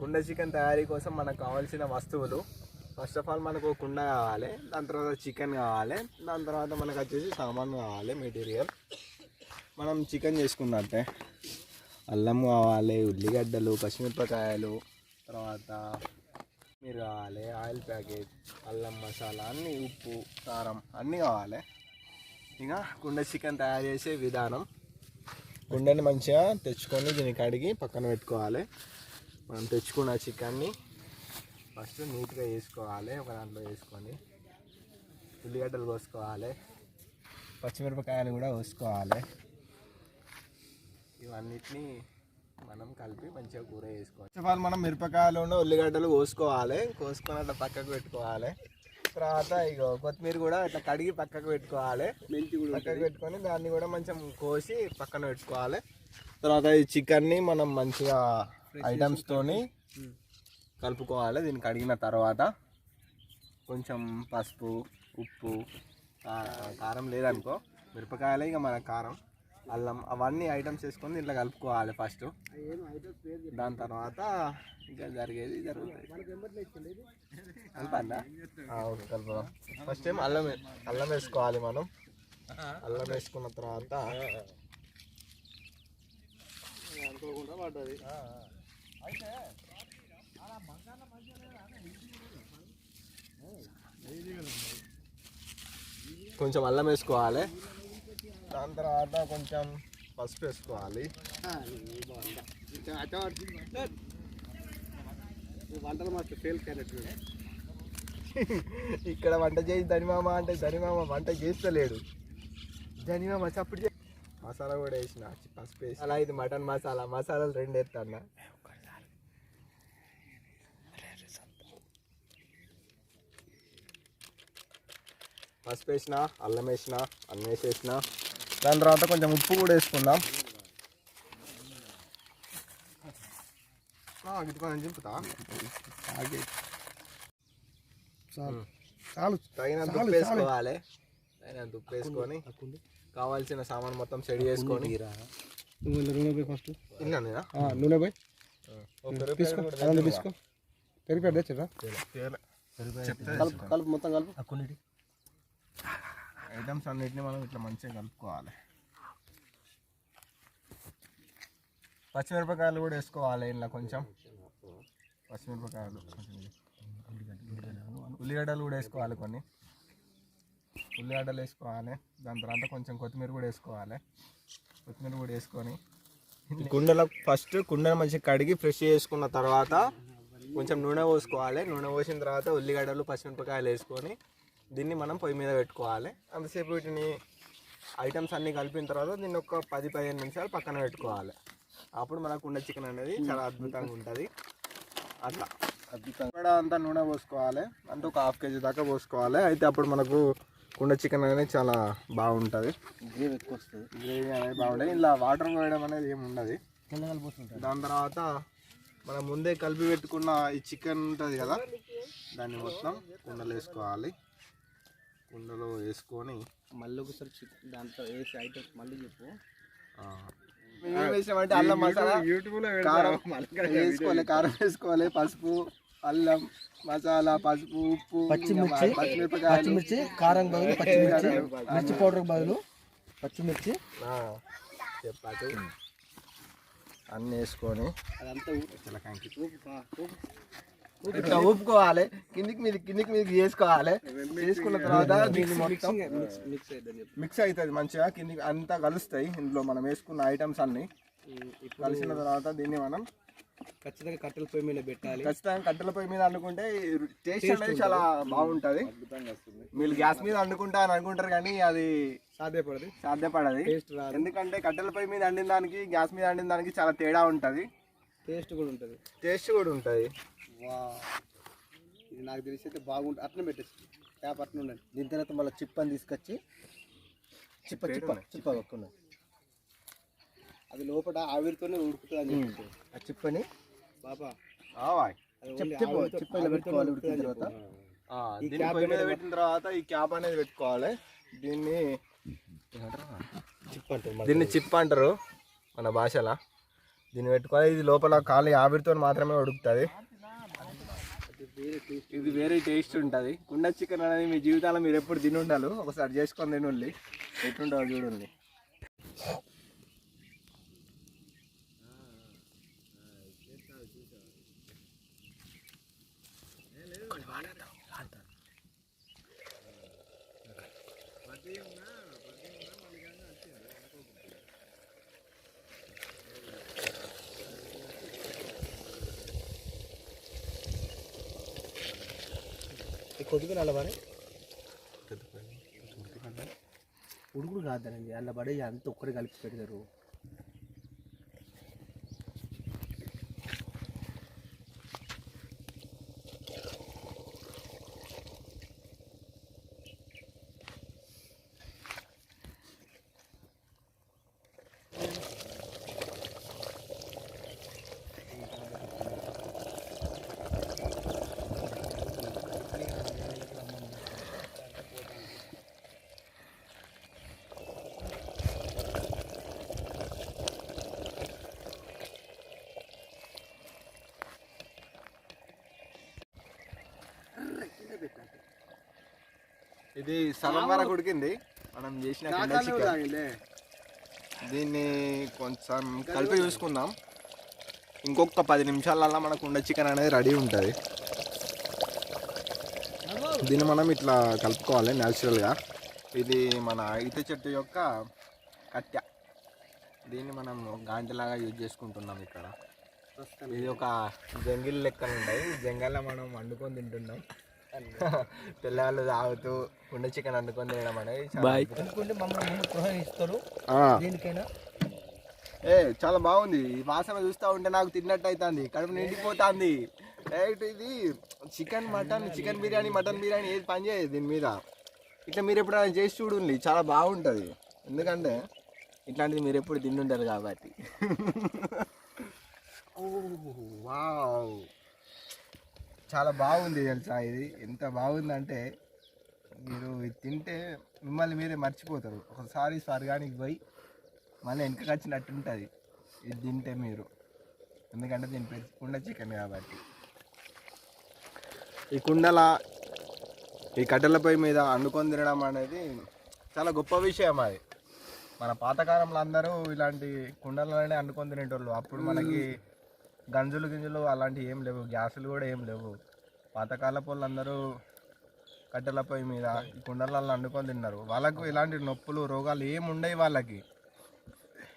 కుండ చికెన్ తయారీ కోసం మనకు కావాల్సిన వస్తువులు. ఫస్ట్ ఆఫ్ ఆల్ మనకు కుండ కావాలి. దాని తర్వాత చికెన్ కావాలి. దాని తర్వాత మనకు వచ్చేసి సామాన్ కావాలి మెటీరియల్ మనం చికెన్ చేసుకున్నట్టే. అల్లం కావాలి ఉల్లిగడ్డలు పచ్చిమిరపకాయలు తర్వాత మీరు కావాలి ఆయిల్ ప్యాకెట్ అల్లం మసాలా అన్నీ ఉప్పు కారం అన్నీ కావాలి. ఇంకా కుండ చికెన్ తయారు చేసే విధానం. కుండని మంచిగా తెచ్చుకొని దీన్ని కడిగి పక్కన పెట్టుకోవాలి. మనం తెచ్చుకున్న చికెన్ని ఫస్ట్ నీట్గా వేసుకోవాలి ఒక దాంట్లో వేసుకొని ఉల్లిగడ్డలు కోసుకోవాలి పచ్చిమిరపకాయలు కూడా కోసుకోవాలి. ఇవన్నిటిని మనం కలిపి మంచిగా కూర వేసుకోవాలి ఫస్ట్ ఆఫ్ ఆల్ మనం మిరపకాయలు ఉన్న ఉల్లిగడ్డలు కోసుకోవాలి కోసుకొని అట్లా పక్కకు పెట్టుకోవాలి. తర్వాత ఇక కొత్తిమీర కూడా ఇట్లా కడిగి పక్కకు పెట్టుకోవాలి. పక్కకు పెట్టుకొని దాన్ని కూడా కొంచెం కోసి పక్కన పెట్టుకోవాలి. తర్వాత ఈ చికెన్ని మనం మంచిగా ఐటమ్స్ తోని కలుపుకోవాలి. దీన్ని కడిగిన తర్వాత కొంచెం పసుపు ఉప్పు కారం లేదనుకో మిరపకాయలే ఇక మన కారం అల్లం అవన్నీ ఐటమ్స్ వేసుకొని దీంట్లో కలుపుకోవాలి ఫస్ట్ దాని తర్వాత ఇంకా జరిగేది జరుగుతుంది కలపండా ఓకే కలుపుదాం. ఫస్ట్ టైం అల్లం అల్లం వేసుకోవాలి మనం. అల్లం వేసుకున్న తర్వాత అనుకోకుండా పడ్డది. కొంచెం అల్లం వేసుకోవాలి. దాని తర్వాత కొంచెం పసుపు వేసుకోవాలి. వంటలు ఫెయిల్ క్యారెట్ ఇక్కడ వంట చేసి ధనిమామ అంటే ధనిమామ వంట చేస్తలేడు. ధనిమామ చప్పుడు చే- మసాలా కూడా వేసిన పసుపు వేసి అలా ఇది మటన్ మసాలా మసాలాలు రెండు వేస్తాను పసుపు వేసిన అల్లం వేసిన అన్నం వేసేసిన దాని తర్వాత కొంచెం ఉప్పు కూడా వేసుకుందాం. చింపుతా. చాలు. చాలు. తగినంత చాలు, ఉప్పు వేసుకోవాలి. తగినంత ఉప్పు వేసుకొని కావాల్సిన సామాన్ మొత్తం సెడి చేసుకొని నువ్వు నూనె పోయి ఫస్ట్. నేనా? నూనె పోయి. తీసుకో. పెరిగి పెద్ద. చెప్తే కలుపు మొత్తం కలుపు. ఐటమ్స్ అన్నిటిని మనం ఇట్లా మంచిగా కలుపుకోవాలి. పచ్చిమిరపకాయలు కూడా వేసుకోవాలి ఇంట్లో కొంచెం. పచ్చిమిరపకాయలు ఉల్లిగడ్డలు కూడా వేసుకోవాలి కొన్ని. ఉల్లిగడ్డలు వేసుకోవాలి. దాని తర్వాత కొంచెం కొత్తిమీర కూడా వేసుకోవాలి. కొత్తిమీర కూడా వేసుకొని కుండలో ఫస్ట్ కుండను మంచిగా కడిగి ఫ్రెష్ చేసుకున్న తర్వాత కొంచెం నూనె పోసుకోవాలి. నూనె పోసిన తర్వాత ఉల్లిగడ్డలు పచ్చిమిరపకాయలు వేసుకొని దీన్ని మనం పొయ్యి మీద పెట్టుకోవాలి. అంతసేపు వీటిని ఐటమ్స్ అన్నీ కలిపిన తర్వాత దీన్ని ఒక పది పదిహేను నిమిషాలు పక్కన పెట్టుకోవాలి. అప్పుడు మన కుండ చికెన్ అనేది చాలా అద్భుతంగా ఉంటుంది. అట్లా. ఇక్కడ అంతా నూనె పోసుకోవాలి. అంటే ఒక హాఫ్ కేజీ దాకా పోసుకోవాలి. అయితే అప్పుడు మనకు కుండ చికెన్ అనేది చాలా బాగుంటుంది. గ్రేవీ ఎక్కువ వస్తుంది. గ్రేవీ అనేది బాగుంటుంది. ఇలా వాటర్ పోయడం అనేది ఏమి ఉండదు. దాని తర్వాత మనం ముందే కలిపి పెట్టుకున్న ఈ చికెన్ ఉంటుంది కదా దాన్ని మొత్తం కుండలో వేసుకోవాలి కుండలో వేసుకొని మళ్ళీ ఒకసారి దాంట్లో వేసి ఐటమ్ మళ్ళీ చెప్పు. వేసామంటే అల్లం మసాలా కారం వేసుకోవాలి కారం వేసుకోవాలి పసుపు అల్లం మసాలా పసుపు ఉప్పు పచ్చిమిర్చి, పచ్చిమిర్చి కారం బదులు పచ్చిమిర్చి మిర్చి పౌడర్ బదులు పచ్చిమిర్చి. ఆ, చెప్పాలి అన్నీ వేసుకొని అదంతా ఊపు. ఇట్లా ఊపుకోవాలి. కిందికి మీద కిందికి మీదకి వేసుకోవాలి వేసుకున్న తర్వాత దీన్ని మొత్తం మిక్స్ అవుతుంది మంచిగా. కిందికి అంతా కలుస్తాయి. ఇందులో మనం వేసుకున్న ఐటమ్స్ అన్ని. కలిసిన తర్వాత దీన్ని మనం ఖచ్చితంగా కట్టెల పొయ్యి మీద పెట్టాలి. ఖచ్చితంగా కట్టెల పొయ్యి మీద వండుకుంటే టేస్ట్ అనేది చాలా బాగుంటది. మీరు గ్యాస్ మీద వండుకుంటా అని అనుకుంటారు కానీ అది సాధ్యపడదు. సాధ్యపడది. ఎందుకంటే కట్టెల పొయ్యి మీద వండిన దానికి గ్యాస్ మీద వండిన దానికి చాలా తేడా ఉంటది. టేస్ట్ కూడా ఉంటుంది. టేస్ట్ కూడా ఉంటది. వా ఇది నాకు తెలిసి అయితే బాగుంటుంది. అట్లా పెట్టేసి ట్యాప్ అట్లా ఉండండి. దీని తర్వాత మళ్ళీ చిప్పని తీసుకొచ్చి చిప్ప చిప్ప చిప్ప ఒక్కన్నా అది లోపల ఆవిరితోనే ఉడుకుతుంది అని చెప్పి. ఆ చిప్పని బాబా. చిప్పలో పెట్టుకోవాలి ఉడికిన తర్వాత. ఈ క్యాప్ మీద పెట్టిన తర్వాత ఈ క్యాప్ అనేది పెట్టుకోవాలి. దీన్ని చిప్ప అంటారు. దీన్ని చిప్ అంటారు మన భాషలో. దీన్ని పెట్టుకోవాలి. ఇది లోపల ఖాళీ ఆవిరితో మాత్రమే ఉడుకుతుంది. ఇది వేరే టేస్ట్ ఉంటుంది. కుండ చికెన్ అనేది మీ జీవితాల్లో మీరు ఎప్పుడు తిని ఉండాలి ఒకసారి చేసుకొని తినండి. ఎట్లుంటుందో చూడండి. కొద్దిగా నల్లబడి. ఉడుకుడు కాదండి అల్లబడే పడి అంత ఒక్కడే కలిపి పెడతారు. ఇది సగం వరకు ఉడికింది. మనం చేసిన కుండ చికెన్. దీన్ని కొంచెం కలిపి చూసుకుందాం. ఇంకొక పది నిమిషాలల్లో మన కుండ చికెన్ అనేది రెడీ ఉంటుంది. దీన్ని మనం ఇట్లా కలుపుకోవాలి న్యాచురల్గా ఇది మన ఈత చెట్టు యొక్క కట్టె. దీన్ని మనం గాంటిలాగా యూజ్ చేసుకుంటున్నాం ఇక్కడ. ఇది ఒక జంగిల్ లెక్కన ఉంటాయి జంగల్లో మనం వండుకొని తింటున్నాం. పిల్లలు తాగుతూ కుండ చికెన్ వండుకొని తినడం అనేది ప్రోత్సహిస్తారు ఆ. దేనికైనా. ఏ చాలా బాగుంది. ఈ వాసన చూస్తా ఉంటే నాకు తిన్నట్టు అవుతుంది కడుపు నిండిపోతుంది. రైట్ ఇది? Chicken mutton chicken biryani mutton biryani ఏది పని చేయదు దీని మీద. ఇట్లా మీరు ఎప్పుడైనా చేసి చూడండి. చాలా బాగుంటుంది. ఎందుకంటే ఇట్లాంటిది మీరు ఎప్పుడు తింటుంటారు కాబట్టి. Oh, wow. చాలా బాగుంది తెలుసా ఇది? ఎంత బాగుందంటే మీరు ఇది తింటే మిమ్మల్ని మీరే మర్చిపోతారు. ఒకసారి స్వర్గానికి పోయి మళ్ళీ వెనకకి వచ్చినట్టు ఉంటుంది. ఇది తింటే మీరు. ఎందుకంటే దీని పేరు కుండ చికెన్ కాబట్టి. ఈ కుండల ఈ కట్టెల పొయ్యి మీద వండుకొని తినడం అనేది చాలా గొప్ప విషయం అది. మన పాతకాలంలో అందరూ ఇలాంటి కుండలలోనే వండుకొని తినేటోళ్ళు. అప్పుడు మనకి గంజులు గింజలు అలాంటివి ఏం లేవు. గ్యాసులు కూడా ఏం లేవు. పాతకాలపు వాళ్ళు అందరూ కట్టెల పొయ్యి మీద ఈ కుండలలో వండుకొని తిన్నారు. వాళ్ళకు ఇలాంటి నొప్పులు రోగాలు ఏమి ఉండవు వాళ్ళకి?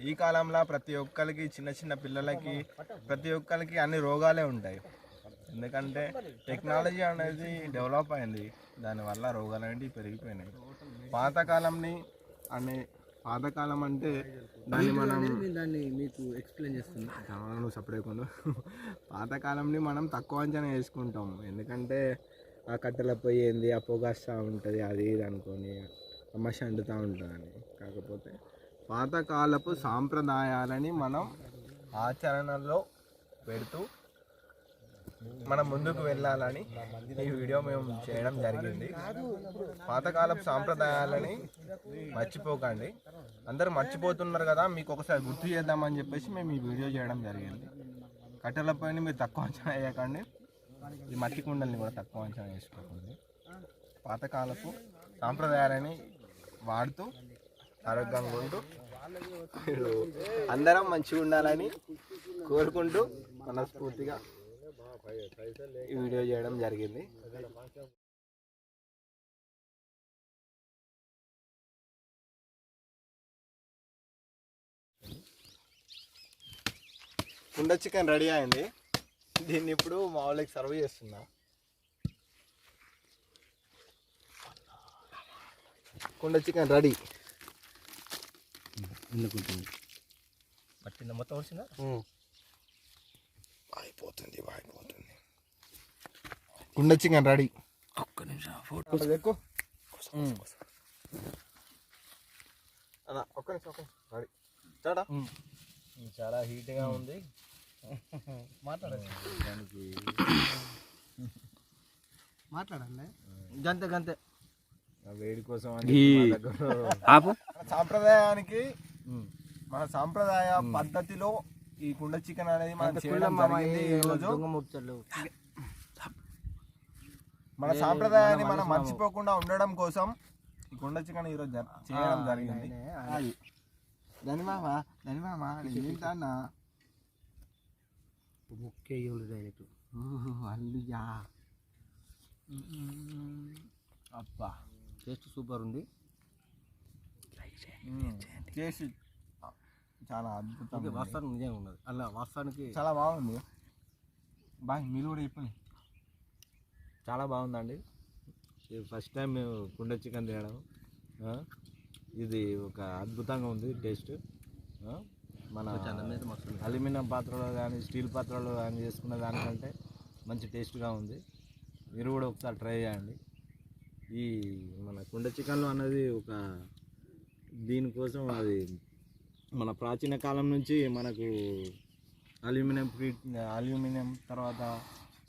ఈ కాలంలో ప్రతి ఒక్కరికి చిన్న చిన్న పిల్లలకి ప్రతి ఒక్కరికి అన్ని రోగాలే ఉంటాయి. ఎందుకంటే టెక్నాలజీ అనేది డెవలప్ అయింది. దానివల్ల రోగాలు అనేవి పెరిగిపోయినాయి. పాతకాలంని అనే పాతకాలం అంటే దాన్ని మనం నేను దాన్ని మీకు ఎక్స్ప్లెయిన్ చేస్తున్నా. చాలా నువ్వు సపరేకుండా పాతకాలంని మనం తక్కువ అంచనా వేసుకుంటాం ఎందుకంటే ఆ కట్టెల పొయ్యి ఏంది ఆ పొగ వస్తూ ఉంటుంది అది ఇది అనుకొని సమస్య అంటుతూ ఉంటుందని. కాకపోతే పాతకాలపు సాంప్రదాయాలని మనం ఆచరణలో పెడుతూ మనం ముందుకు వెళ్ళాలని ఈ వీడియో మేము చేయడం జరిగింది. పాతకాలపు సాంప్రదాయాలని మర్చిపోకండి. అందరూ మర్చిపోతున్నారు కదా మీకు ఒకసారి గుర్తు చేద్దామని చెప్పేసి మేము ఈ వీడియో చేయడం జరిగింది. కట్టెల పైన మీరు తక్కువ అంచనా వేయకండి. ఈ మట్టి కుండల్ని కూడా తక్కువ అంచనా వేసుకోకండి. పాతకాలపు సాంప్రదాయాలని వాడుతూ ఆరోగ్యంగా ఉంటూ అందరం మంచిగా ఉండాలని కోరుకుంటూ మనస్ఫూర్తిగా ఈ వీడియో చేయడం జరిగింది. కుండ చికెన్ రెడీ అయింది. దీన్ని ఇప్పుడు మా వాళ్ళకి సర్వ్ చేస్తున్నా. కుండ చికెన్ రెడీ. పట్టిందా మొత్తం వచ్చిందా కుండ చికెన్ రెడీ. ఒక్క నిమిషం ఫోటో. ఎక్కువ అలా ఒక్క నిమిషం ఒక్క రెడీ. చాడా చాలా హీట్గా ఉంది. మాట్లాడండి దానికి మాట్లాడండి. గంతే గంతే. వేడి కోసం ఆపు. సాంప్రదాయానికి మన సాంప్రదాయ పద్ధతిలో ఈ కుండ చికెన్ అనేది మనం చేయడం జరిగింది ఈ రోజు మన సాంప్రదాయాన్ని మనం మర్చిపోకుండా ఉండడం కోసం ఈ కుండ చికెన్ ఈరోజు చేయడం జరిగింది. అది దాని మామ దాని మామ ఏంటన్నా ముఖ్య డైరెక్ట్ అల్లుయా. అబ్బా. టేస్ట్ సూపర్ ఉంది. చేసి చాలా అద్భుతం వాస్తవానికి నిజంగా ఉన్నది. అలా వాస్తవానికి చాలా బాగుంది. బాగా మీరు కూడా చెప్పండి. చాలా బాగుందండి. ఫస్ట్ టైం మేము కుండ చికెన్ తినడం. ఇది ఒక అద్భుతంగా ఉంది టేస్ట్. మన అల్యూమినియం పాత్రలో కానీ స్టీల్ పాత్రలో కానీ చేసుకున్న దానికంటే మంచి టేస్ట్గా ఉంది. మీరు కూడా ఒకసారి ట్రై చేయండి. ఈ మన కుండ చికెన్లో అన్నది ఒక దీనికోసం అది మన ప్రాచీన కాలం నుంచి మనకు అల్యూమినియం ప్లేట్ అల్యూమినియం తర్వాత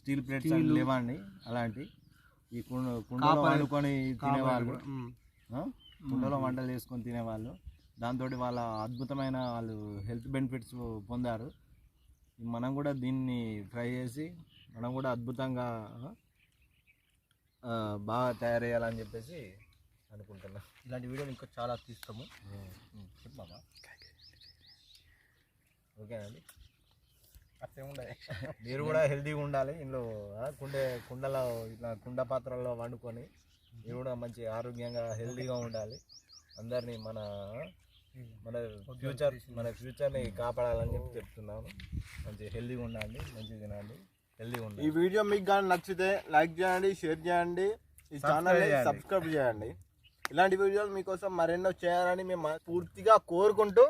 స్టీల్ ప్లేట్స్ అవి లేవండి అలాంటి. ఈ కుండ కుండలో వండుకొని తినేవాళ్ళు? కుండలో వంటలు చేసుకొని తినేవాళ్ళు. దాంతో వాళ్ళ అద్భుతమైన వాళ్ళు హెల్త్ బెనిఫిట్స్ పొందారు. మనం కూడా దీన్ని ట్రై చేసి మనం కూడా అద్భుతంగా బాగా తయారయ్యాలని చెప్పేసి అనుకుంటున్నా. ఇలాంటి వీడియోలు ఇంకా చాలా తీస్తాము. మామ. ఓకేనండి. మీరు కూడా హెల్తీగా ఉండాలి. ఇందులో ఆ, కుండే కుండలో ఇట్లా కుండ పాత్రల్లో వండుకొని మీరు కూడా మంచి ఆరోగ్యంగా హెల్తీగా ఉండాలి. అందరినీ మన మన ఫ్యూచర్ మన ఫ్యూచర్ని కాపాడాలని చెప్పి చెప్తున్నాను. మంచి హెల్తీగా ఉండండి మంచిగా తినండి హెల్తీగా ఈ ఉండండి వీడియో మీకు కానీ నచ్చితే లైక్ చేయండి షేర్ చేయండి. ఈ ఛానల్ సబ్స్క్రైబ్ చేయండి. ఇలాంటి వీడియోలు మీకోసం మరెన్నో చేయాలని మేము పూర్తిగా కోరుకుంటూ